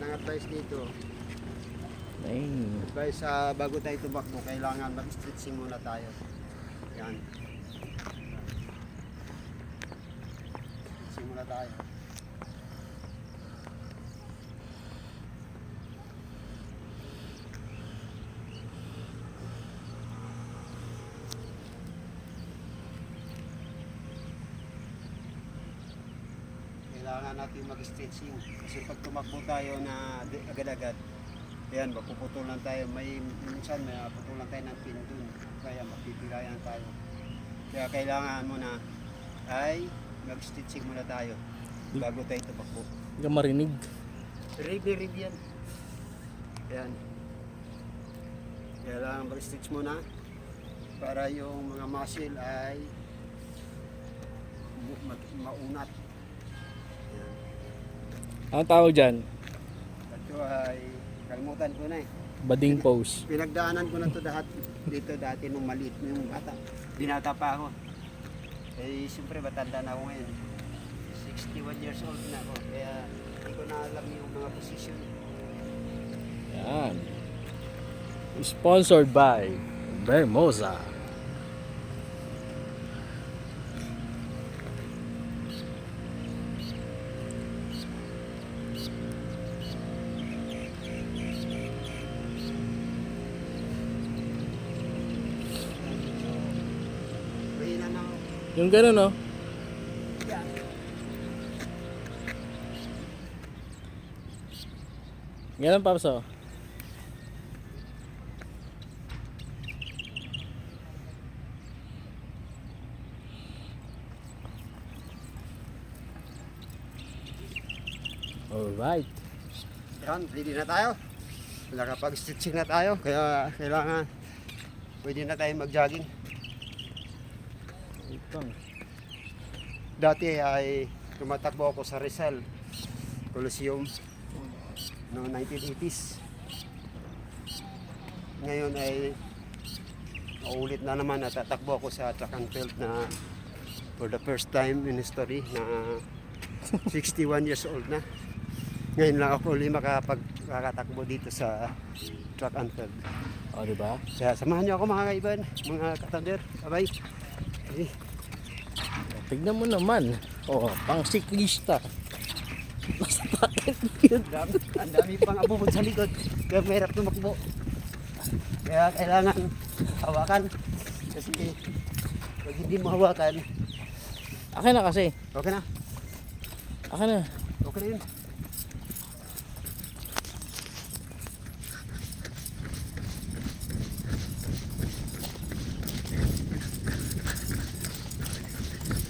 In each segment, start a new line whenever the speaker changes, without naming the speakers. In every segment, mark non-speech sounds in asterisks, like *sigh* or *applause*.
Anong advice dito?
Ay,
Advice sa bago tayo tumakbo, kailangan mag-stretching muna tayo. Yan. Stretching muna tayo. Kailangan natin mag-stretching. Kasi pag tumakbo tayo na agad-agad, Ayan, mapuputulan tayo. May minsan may maputulan tayo ng pin dun. Kaya mapipigayan tayo. Kaya kailangan mo na ay mag-stitching muna tayo bago tayo tumakbo.
hindi ka marinig.
Ready, ready yan. Ayan. Kailangan mag-stitch muna para yung mga muscle ay mag- maunat. Ayan.
Ang tawag dyan?
Ito ay kalimutan ko na eh.
Bading pose.
Pinagdaanan ko na to lahat dito dati nung maliit nung bata. Binata pa ako. Eh, siyempre matanda na ako ngayon. 61 years old na ako. Kaya hindi ko na alam yung mga position.
Yan. Sponsored by Bermosa. Yung gano'n, no?
Yan.
Ganun, Paps, oh. Alright.
Yan, ready na tayo. Nakapag-stitching na tayo. Kaya kailangan pwede na tayo mag-jogging. Dati ay tumatakbo ako sa Rizal Coliseum noong 1980s. Ngayon ay naulit na naman at tatakbo ako sa track and field na for the first time in history na *laughs* 61 years old na. Ngayon lang ako ulit makapag, makakatakbo dito sa track and field.
O, di ba?
Kaya samahan niyo ako mga kaiban, mga katander. Bye-bye. Okay.
Tignan mo naman. Oh, pang siklista. Nasa takin yun.
Ang dami, ang dami pang abubod sa likod. Kaya mahirap tumakbo. Kaya kailangan hawakan. Kasi pag hindi mo hawakan,
Akin na kasi.
okay na.
Akin na.
Okay na yun.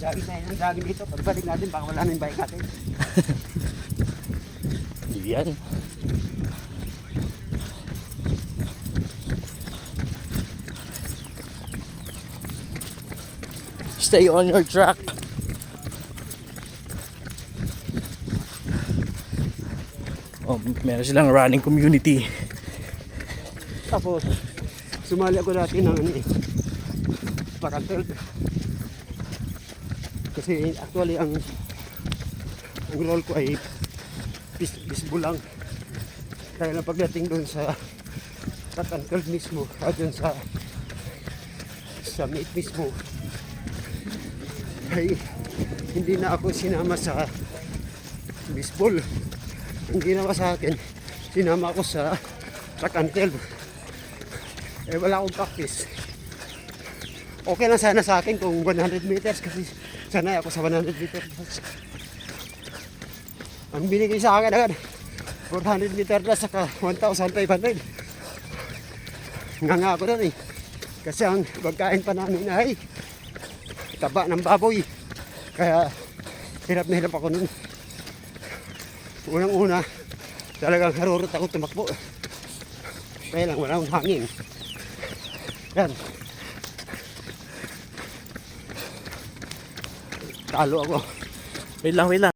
Jogging tayo ng jogging dito. Pagbalik natin, baka wala na yung bike natin. *laughs*
Yan. Stay on your track. Oh, meron silang running community.
Tapos, sumali ako dati ng ano eh, field. Kasi actually ang ang role ko ay bis, bisbol lang. Kaya lang pagdating doon sa field mismo, at doon sa sa meet mismo, ay hindi na ako sinama sa baseball. Ang ginawa sa akin, sinama ako sa track. Eh wala akong practice. Okay lang sana sa akin kung 100 meters kasi sanay ako sa 100 meters. Ang binigay sa akin agad, 400 meters na saka 1,500. Nga nga ako doon eh. Kasi ang pagkain pa namin ay taba ng baboy. Kaya hirap na hirap ako nun. Unang-una, talagang harurot ako tumakbo. Kaya lang walang hangin. Yan. Talo ako.
Wait lang, wait lang.